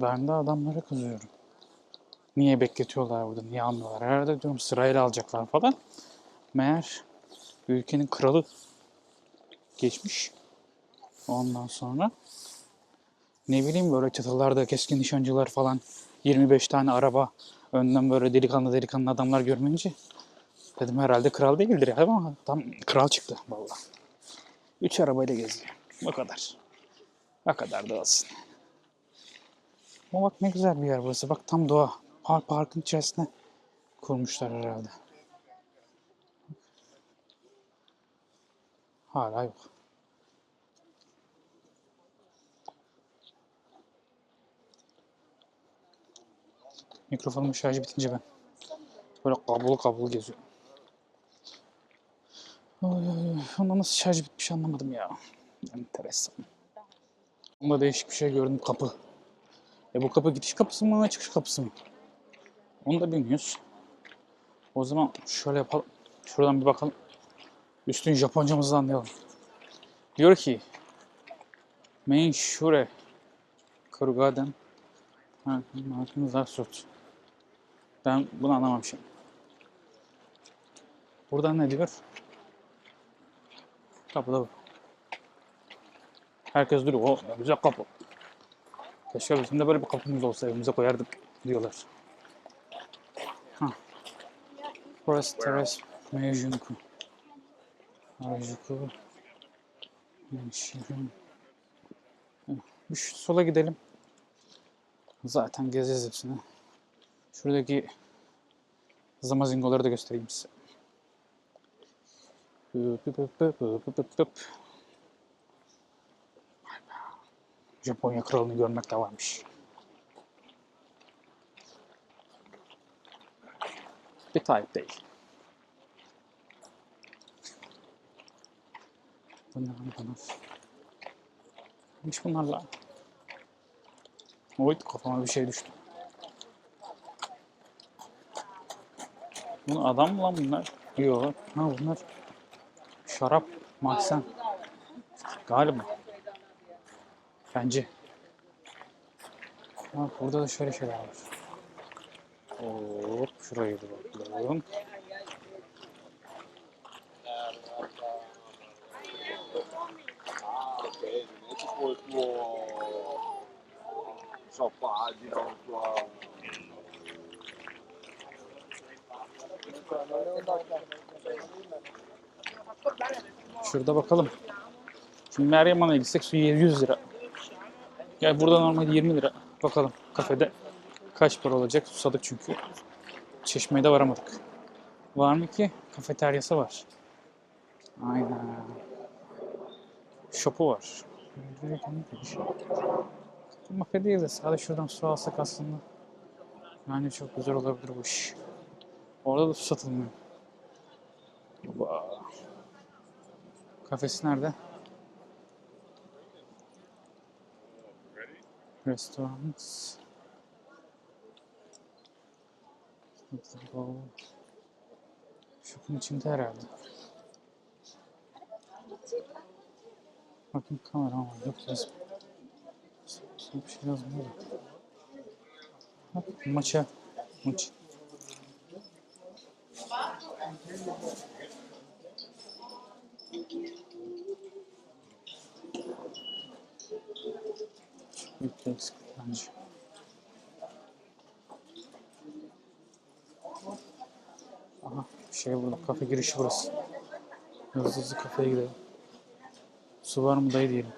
Ben de adamlara kızıyorum. Niye bekletiyorlar burada, niye almıyorlar? Herhalde diyorum sırayla alacaklar falan. Meğer ülkenin kralı geçmiş. Ondan sonra ne bileyim böyle çatılarda keskin nişancılar falan 25 tane araba önden böyle delikanlı delikanlı adamlar görmeyince dedim herhalde kral değildir ya ama tam kral çıktı vallahi. Üç arabayla geziyor. O kadar. O kadar da olsun. Ama bak ne güzel bir yer burası. Bak tam doğa. Park, parkın içerisine kurmuşlar herhalde. Hala yok. Mikrofonumun şarjı bitince ben böyle kablolu kablolu geziyorum. Oy, nasıl şarj bitmiş anlamadım ya. Enteresan. Onda değişik bir şey gördüm kapı. E bu kapı gidiş kapısı mı çıkış kapısı mı? Onu da bilmiyoruz. O zaman şöyle yapalım. Şuradan bir bakalım. Üstün Japoncamızı anlayalım. Diyor ki Main Shure Kurugaden Zarsut Ben bunu anlamamışım. Buradan ne diyor? Kapıda bu. Herkes duruyor. Ne güzel kapı. Keşke bizim de böyle bir kapımız olsa evimize koyardık diyorlar. Ha. Burası Teres Meijunku. Meijunku. Meijunku. Bir şu sola gidelim. Zaten gezeceğiz hepsini. Şuradaki zamazingoları da göstereyim size. Japonya kralını görmek de varmış. Bir Tayyip değil. Bunlar bunlar. Neymiş bunlarla? Oy kafama bir şey düştü. Bunu adam mı lan bunlar? Yok. Ha bunlar şarap, mahzen. Galiba. Bence. Ha, burada da şöyle şeyler var. Hop şurayı tua... Şurada bakalım. Şimdi Meryem Ana'ya gitsek su 100 lira. Yani burada normalde 20 lira. Bakalım kafede kaç para olacak? Susadık çünkü. Çeşmeye de varamadık. Var mı ki? Kafeteryası var. Aynen. Şopu var. Kafe değil de sadece şuradan su alsak aslında. Yani çok güzel olabilir bu iş. Orada da su satılmıyor. Kafesi nerede? Restaurants. Şokun içinde herhalde. Bakın kamera var. Yok yazım. Son bir şey yazmıyor da. Bak maça. Maç. Aha şey burada kafe girişi burası. Hızlı hızlı kafeye gidelim. Su var mı dayı diyelim.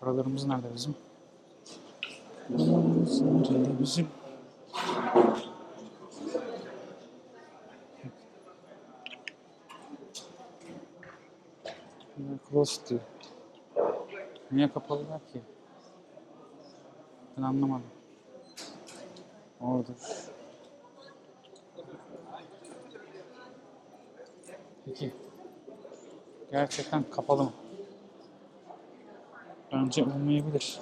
Paralarımız nerede bizim? Paralarımız nerede bizim? Closed diyor. Niye kapalılar ki? Ben anlamadım. Orada. Peki. Gerçekten kapalı mı? Bence olmayabilir.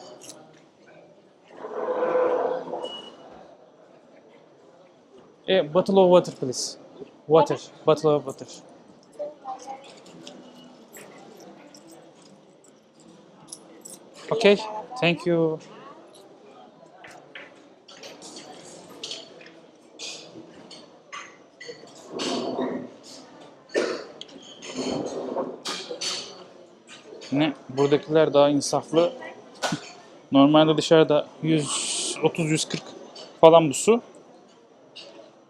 A bottle of water please. Water. Bottle of water. Okay. Thank you. Ne? Buradakiler daha insaflı. Normalde dışarıda 130-140 falan bu su.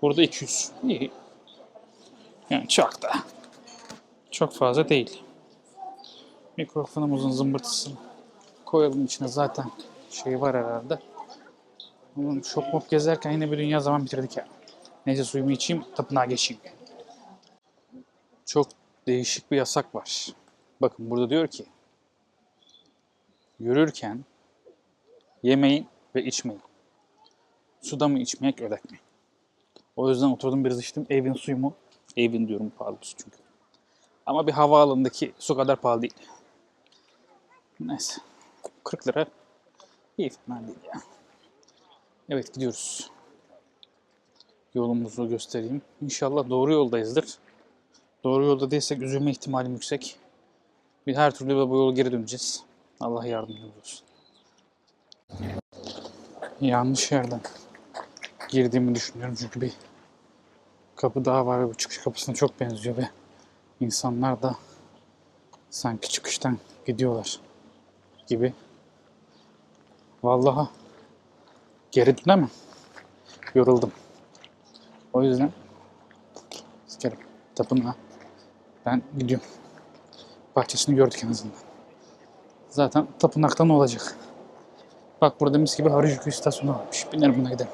Burada 200. İyi. Yani çok da. Çok fazla değil. Mikrofonumuzun zımbırtısını koyalım içine zaten şey var herhalde. Oğlum şok mop gezerken yine bir dünya zaman bitirdik ya. Neyse suyumu içeyim, tapınağa geçeyim. Çok değişik bir yasak var. Bakın burada diyor ki yürürken yemeyin ve içmeyin. Suda mı içmek, ödek mi? O yüzden oturdum biraz içtim. Evin suyumu, evin diyorum pahalı su çünkü. Ama bir havaalanındaki su kadar pahalı değil. Neyse. 40 lira. İyi fena değil ya. Evet gidiyoruz. Yolumuzu göstereyim. İnşallah doğru yoldayızdır. Doğru yolda değilsek üzülme ihtimalim yüksek. Bir her türlü bu yola geri döneceğiz. Allah yardımcımız olsun. Yanlış yerden girdiğimi düşünüyorum çünkü bir kapı daha var ve bu çıkış kapısına çok benziyor ve insanlar da sanki çıkıştan gidiyorlar gibi. Vallahi geri dönemem. Yoruldum. O yüzden sikerim tapınağa. Ben gidiyorum. Bahçesini gördük en azından. Zaten tapınakta ne olacak? Bak burada mis gibi Harajuku istasyonu varmış. Binerim buna gidelim.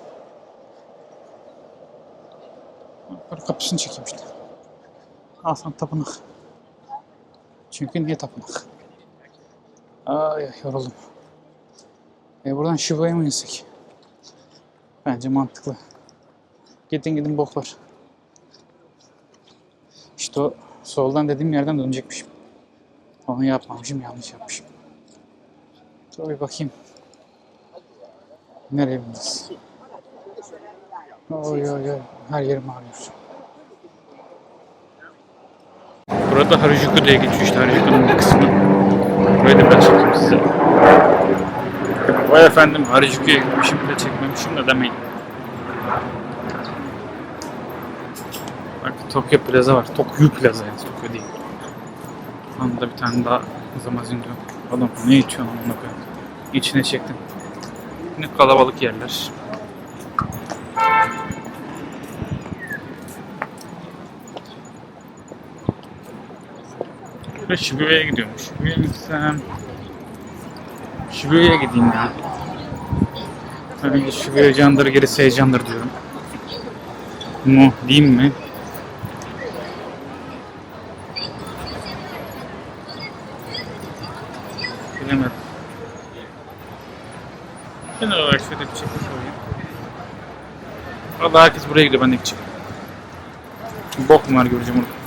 Böyle kapısını çekeyim işte. Al sana tapınak. Çünkü niye tapınak? Ay, yoruldum. E buradan Shiba'ya mı insek? Bence mantıklı. Gidin gidin boklar. İşte o soldan dediğim yerden dönecekmişim. Onu yapmamışım, yanlış yapmışım. Dur bir bakayım. Nereye bineceğiz? Oy oy oy. Her yerim ağrıyor. Burada Harajuku diye geçiyor işte Harajuku'nun bir kısmı. Burayı da çekeyim size. Vay efendim Harajuku'ya gitmişim de çekmemişim de demeyin. Bak Tokyo Plaza var. Tokyo Plaza yani Tokyo değil. Anda bir tane daha Zamazingo. Adam ne içiyorsun amına koyayım. İçine çektim. Yine kalabalık yerler. Ve Shibuya'ya gidiyormuş. Shibuya'ya gitsem... Shibuya'ya gideyim ya. Önce Shibuya candır, gerisi heyecandır diyorum. Mu diyeyim mi? Bilemedim. Genel olarak şöyle bir çekmiş olayım. Valla herkes buraya gidiyor ben de gideceğim. Bok mu var göreceğim orada.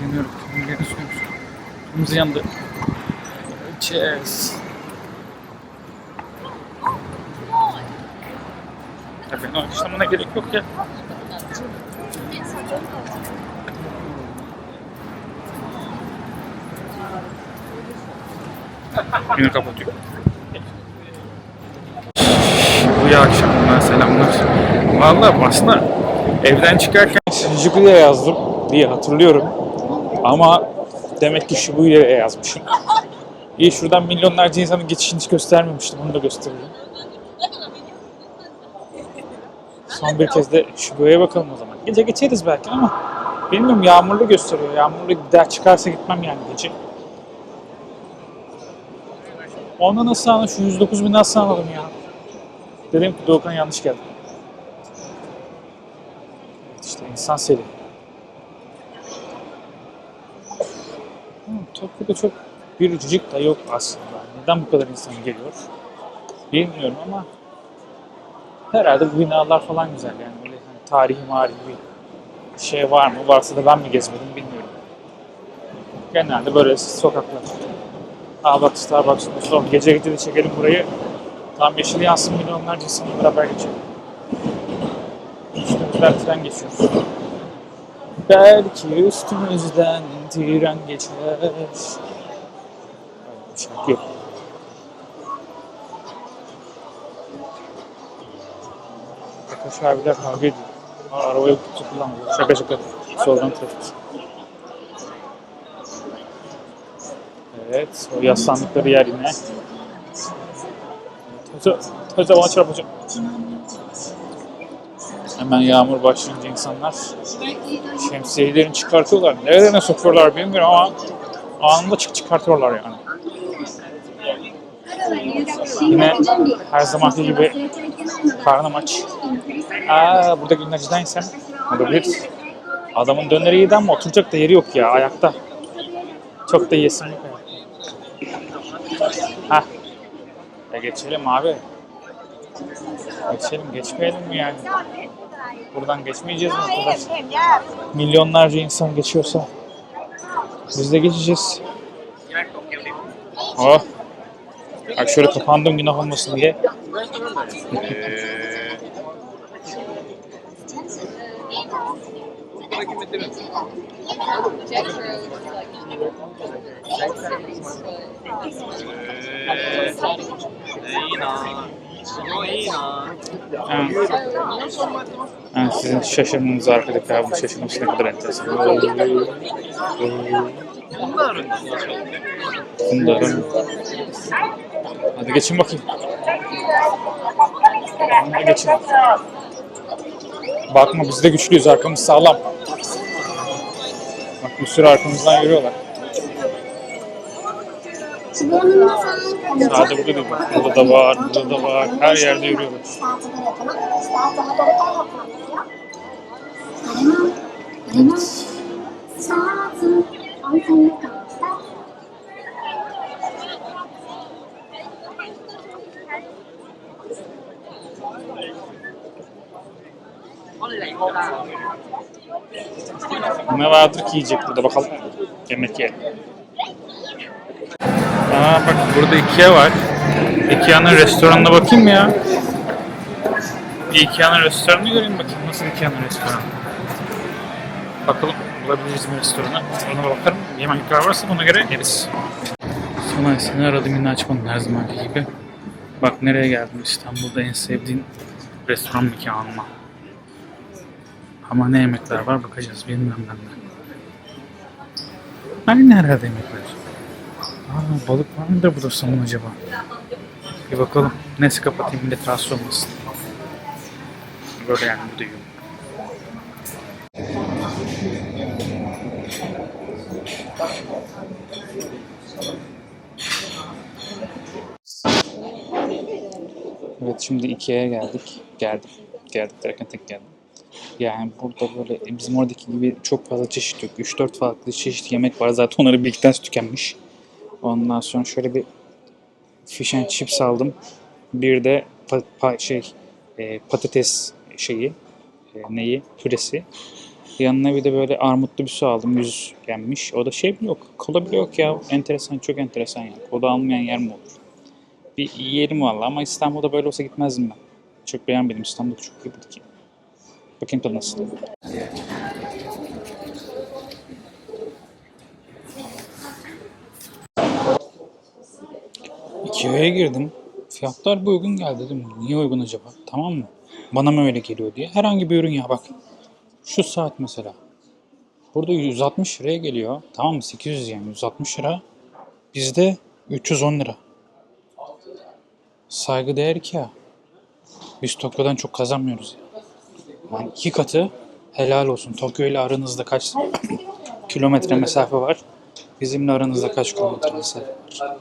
Deniyorum. Geri suyumuz. Suyumuz yandı. Cheers. Beni alkışlamana gerek yok ya. Yine kapatıyor. Bu akşamlar. Vallahi aslında evden çıkarken Shibuya yazdım diye hatırlıyorum. Ama demek ki Shibuya'ya yazmışım. İyi şuradan milyonlarca insanın geçişini hiç göstermemiştim. Onu da göstereyim. Son bir kez de Shibuya'ya bakalım o zaman. Gece geçeriz belki ama bilmiyorum yağmurlu gösteriyor. Yağmurlu daha çıkarsa gitmem yani gece. Onda nasıl anladım? Şu 109 bin nasıl anladım ya? Dedim ki Doğukan yanlış geldi. İşte insan seli. Tokyo'da çok gürültücük da yok aslında. Neden bu kadar insan geliyor? Bilmiyorum ama herhalde bu binalar falan güzel yani böyle hani tarihi marihi bir şey var mı? Varsa da ben mi gezmedim bilmiyorum. Genelde böyle sokaklar. Aa bak Starbucks'ın son gece de çekelim burayı. Tam yeşil yansın milyonlarca insanla beraber geçelim. Üstümüzden tren geçiyor. Belki üstümüzden tren geçer. Şarkı yok. Arkadaş abiler kavga ediyor. Arabayı kutu kullanmıyor. Şaka şaka. Soldan trafik. Evet, o yaslandıkları yer yine. Hoca, hoca bana çarpacak. Hemen yağmur başlayınca insanlar şemsiyelerini çıkartıyorlar. Nereden sokuyorlar bilmiyorum ama anında çık çıkartıyorlar yani. Yine her zamanki gibi karnım aç. Aa, burada günlerciden yesem olabilir. Adamın döneri iyiydi ama oturacak da yeri yok ya ayakta. Çok da ayakta. Hah. Ya geçelim abi. Geçelim, geçmeyelim mi yani? Buradan geçmeyeceğiz mi arkadaş? Milyonlarca insan geçiyorsa biz de geçeceğiz. Oh. Bak şöyle kapandım günah olmasın diye. Ha. Ha, sizin şaşırmanız arkadaki abinin şaşırması ne kadar enteresan. Bunların. Hadi geçin bakayım. Hadi geçin. Bakma biz de güçlüyüz arkamız sağlam. Bak bir sürü arkamızdan yürüyorlar. Sadece burada değil. Burada da var, burada da var. Her yerde yürüyorlar. Evet. Ne vardır ki yiyecek burada bakalım. Yemek yiyelim. Aa bak burada Ikea var. Ikea'nın restoranına bakayım mı ya? Bir Ikea'nın restoranını göreyim bakayım. Nasıl Ikea'nın restoranı? Bakalım bulabiliriz mi restoranı? Ona bakarım. Yemekler varsa ona göre yeriz. Sonra seni aradım yine açmadın her zamanki gibi. Bak nereye geldim İstanbul'da en sevdiğin restoran mekanıma. Ama ne yemekler var bakacağız bilmiyorum ben de. Aynı herhalde yemekler. Aa, balık var mıdır burada somon acaba? Bir bakalım. Neyse kapatayım millet rahatsız olmasın. Böyle yani bu da yiyorum. Evet şimdi Ikea'ya geldik. Geldim. Geldik derken tek geldim. Yani burada böyle e, bizim oradaki gibi çok fazla çeşit yok. 3-4 farklı çeşit yemek var. Zaten onları bir iki tanesi tükenmiş. Ondan sonra şöyle bir fish and chips aldım. Bir de pa- pa- şey e, patates şeyi e, neyi püresi. Yanına bir de böyle armutlu bir su aldım. Yüz yenmiş. O da şey bile yok. Kola bile yok ya. Enteresan çok enteresan yani. Kola almayan yer mi olur? Bir yiyelim valla ama İstanbul'da böyle olsa gitmezdim ben. Çok beğenmedim. İstanbul çok iyi yani. Bakayım tadı nasıl. Ikea'ya girdim. Fiyatlar bu uygun geldi dedim. Niye uygun acaba? Tamam mı? Bana mı öyle geliyor diye. Herhangi bir ürün ya bak. Şu saat mesela. Burada 160 liraya geliyor. Tamam mı? 800 yani 160 lira. Bizde 310 lira. Saygı değer ki ya. Biz Tokyo'dan çok kazanmıyoruz ya. Yani iki katı helal olsun. Tokyo ile aranızda kaç kilometre mesafe var? Bizimle aranızda kaç kilometre mesafe var?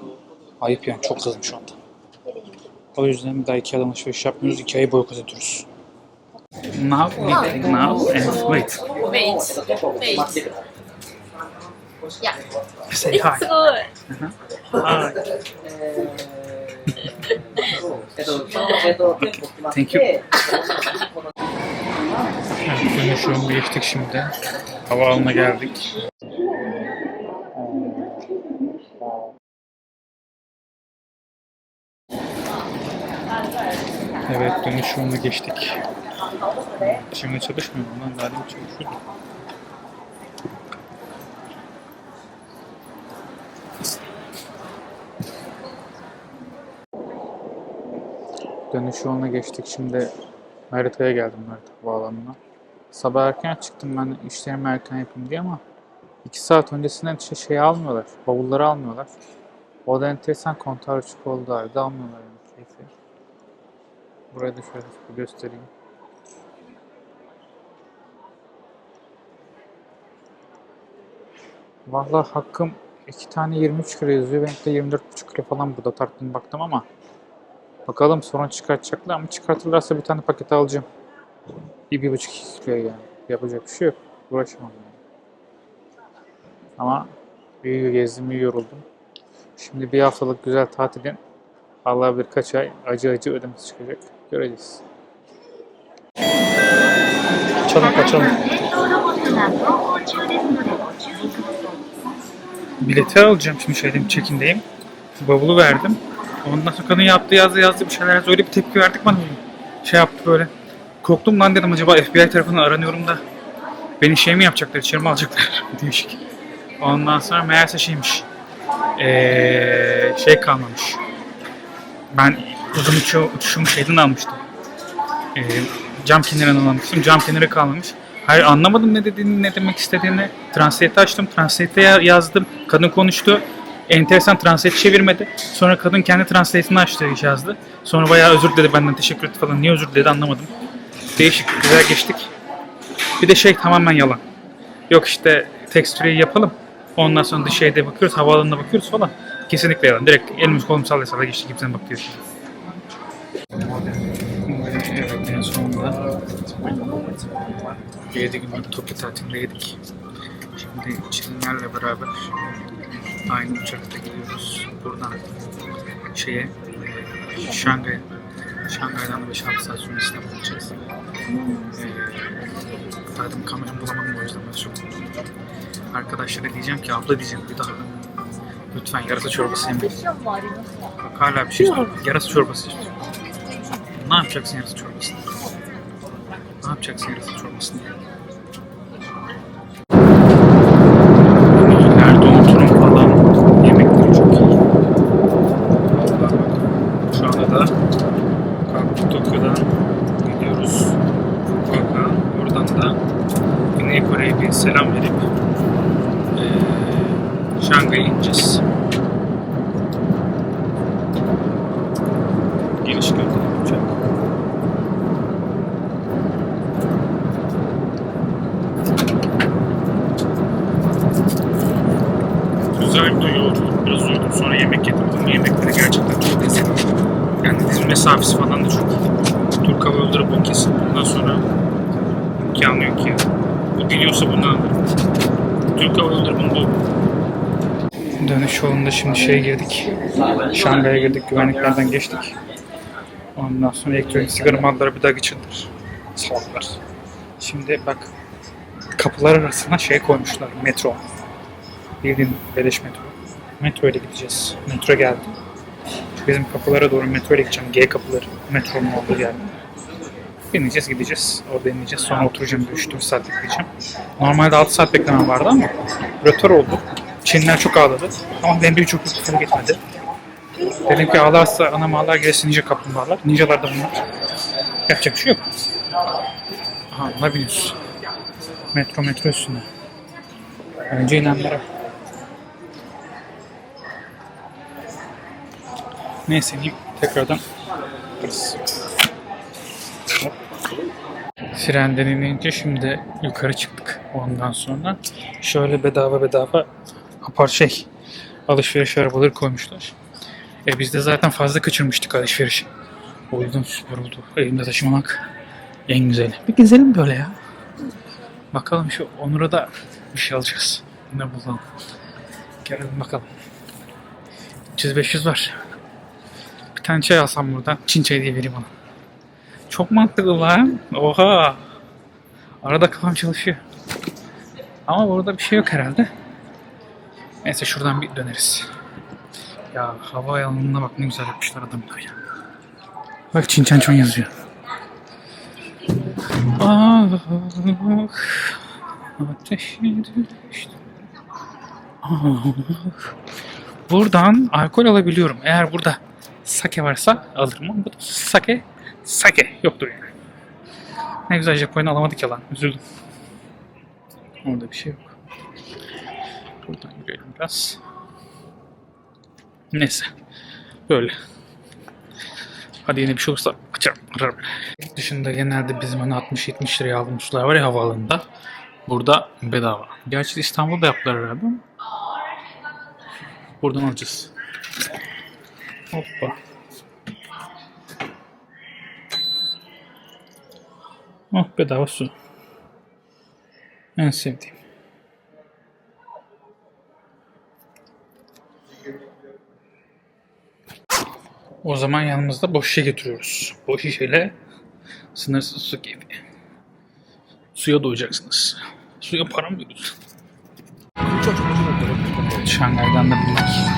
Ayıp yani çok kızdım şu anda. O yüzden bir daha iki Ikea'dan alışveriş yapmıyoruz. Ikea'yı boykot ediyoruz. Now, now and wait. Wait, wait. Yeah. Say hi. It's good. Uh -huh. Hi. okay, thank you. evet, dönüşüm geçtik şimdi. Havaalanına geldik. Evet, dönüşümü geçtik. Şimdi çalışmıyor mu lan? Daha demin çalışıyordu. Dönüş yoluna geçtik. Şimdi Merita'ya geldim Merita Havaalanı'na. Sabah erken çıktım ben işlerimi erken yapayım diye ama iki saat öncesinden şey, şey almıyorlar. Bavulları almıyorlar. O da enteresan kontar açık oldu halde almıyorlar yani. Burayı da şöyle göstereyim. Vallahi hakkım iki tane 23 kilo yazıyor. Benim de 24,5 kilo falan burada tarttım baktım ama Bakalım sorun çıkartacaklar ama çıkartırlarsa bir tane paket alacağım. Bir, bir buçuk iki kilo yani. Yapacak bir şey yok. Uğraşamam yani. Ama iyi gezdim, iyi yoruldum. Şimdi bir haftalık güzel tatilin Allah bir kaç ay acı acı ödemesi çıkacak. Göreceğiz. Kaçalım kaçalım. Bileti alacağım şimdi şeydim çekindeyim. Bavulu verdim. Ondan sonra kadın yaptı yazdı yazdı bir şeyler yazdı. Öyle bir tepki verdik bana. Şey yaptı böyle. Korktum lan dedim acaba FBI tarafından aranıyorum da beni şey mi yapacaklar içeri mi alacaklar değişik. Ondan sonra meğerse şeymiş. Ee, şey kalmamış ben uçu, uçuşumu şeyden almıştım. Ee, cam kenarından almıştım. Cam kenarı kalmamış. Hayır anlamadım ne dediğini, ne demek istediğini. Translate'i açtım. Translate'e ya- yazdım. Kadın konuştu. Enteresan translate çevirmedi. Sonra kadın kendi translate'ini açtı yazdı. Sonra bayağı özür diledi benden teşekkür etti falan. Niye özür diledi anlamadım. Değişik. Güzel geçtik. Bir de şey tamamen yalan. Yok işte tekstürü yapalım. Ondan sonra dışarıda bakıyoruz, havaalanına bakıyoruz falan. Kesinlikle yalan. Direkt elimiz kolumuz sallaya sallaya geçtik. Kimsenin bakıyor. Evet en sonunda 7 günlük Tokyo tatilindeydik. Şimdi Çinlerle beraber aynı uçakta gidiyoruz. Buradan şeye Şangay'a. Şangay'dan da 5-6 saat sonra İstanbul'a gideceğiz. Ee, kameramı bulamadım o yüzden ben çok Arkadaşlara diyeceğim ki abla diyeceğim bir daha lütfen yarasa çorbası yemeyin. Bak hala bir şey istiyor. Yarasa çorbası istiyor. Ne yapacaksın yarasa çorbasını? Ne yapacaksın yarasa çorbasını? Nerede oturum falan yemekleri çok iyi. Vallahi bak, Şu anda da kalktık Tokyo'dan gidiyoruz. Fukuoka. Oradan da Güney Kore'ye bir selam verip eee Şangay'a ineceğiz. Geliş gönderi uçak. Bir yolculuk. Biraz uyudum. Sonra yemek yedim. Bu yemekleri gerçekten çok lezzetli. Yani dizim mesafesi falan da çok iyi. Türk Hava Yolları bu kesin. Bundan sonra imkanı yok ya. Bu diliyorsa bunu alırım. Türk Hava Yolları bunu bu. Dönüş yolunda şimdi şeye girdik. Şangay'a girdik. Güvenliklerden geçtik. Ondan sonra elektronik sigara malları bir daha geçirdiler. Salaklar. Şimdi bak kapılar arasına şey koymuşlar. Metro. Bildiğin beleş metro. Metro ile gideceğiz. Metro geldi. Bizim kapılara doğru metro ile gideceğim. G kapıları. Metronun olduğu yer. Bineceğiz gideceğiz. Orada ineceğiz. Sonra oturacağım. 3-4 saat bekleyeceğim. Normalde 6 saat beklemem vardı ama rötar oldu. Çinler çok ağladı. Ama benim bir çok fark etmedi. Dedim ki ağlarsa anam ağlar gelsin ninja kaplumbağalar. Ninjalar da bunlar. Yapacak bir şey yok. Aha bunlar biniyoruz. Metro metro üstünde. Önce inenlere. Neyse ineyim. Tekrardan yaparız. Frenden inince şimdi yukarı çıktık. Ondan sonra şöyle bedava bedava apar şey alışveriş arabaları koymuşlar. E biz de zaten fazla kaçırmıştık alışverişi. O yüzden süper oldu. Elimde taşımamak en güzeli. Bir gezelim böyle ya. Bakalım şu Onur'a da bir şey alacağız. Ne bulalım. Gelelim bakalım. 300-500 var. Bir tane çay alsam buradan. Çin çayı diye vereyim ona. Çok mantıklı lan. Oha. Arada kafam çalışıyor. Ama burada bir şey yok herhalde. Neyse şuradan bir döneriz. Ya hava alanına bak ne güzel yapmışlar adamlar ya. Bak Çinçençon yazıyor. Ah, ateşi düştü. Ah. Buradan alkol alabiliyorum. Eğer burada sake varsa alırım ama burada sake, sake yoktur yani. Ne güzel Japonya alamadık ya lan. Üzüldüm. Orada bir şey yok. Buradan yürüyelim biraz. Neyse. Böyle. Hadi yine bir şey olursa açarım. Dışında genelde bizim hani 60-70 liraya aldığımız var ya havaalanında. Burada bedava. Gerçi İstanbul'da yaptılar herhalde ama. Buradan alacağız. Hoppa. Oh bedava su. En sevdiğim. O zaman yanımızda boş şişe getiriyoruz. Boş şişeyle sınırsız su gibi. Suya doyacaksınız. Suya para mı veriyorsun? Şangay'dan da bindik.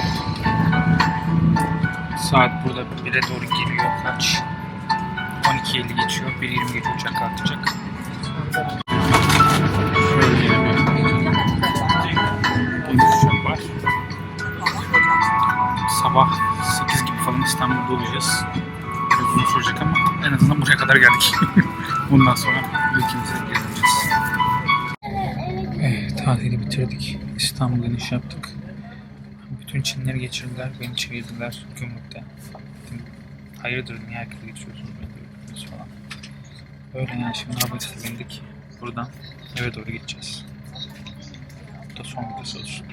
Saat burada 1'e doğru geliyor. Kaç? 12.50 geçiyor. 1.20 geçiyor uçak kalkacak. Sabah 8 gibi falan İstanbul'da olacağız. Biraz uzun sürecek ama en azından buraya kadar geldik. Bundan sonra ülkemize geri döneceğiz. Evet, tatili bitirdik. İstanbul'da iş yaptık. Bütün Çinleri geçirdiler, beni çevirdiler gümrükte. Dedim, Hayırdır niye herkese geçiyorsunuz beni falan. Öyle yani şimdi arabaya bindik. Buradan eve doğru gideceğiz. Bu da son videosu olsun.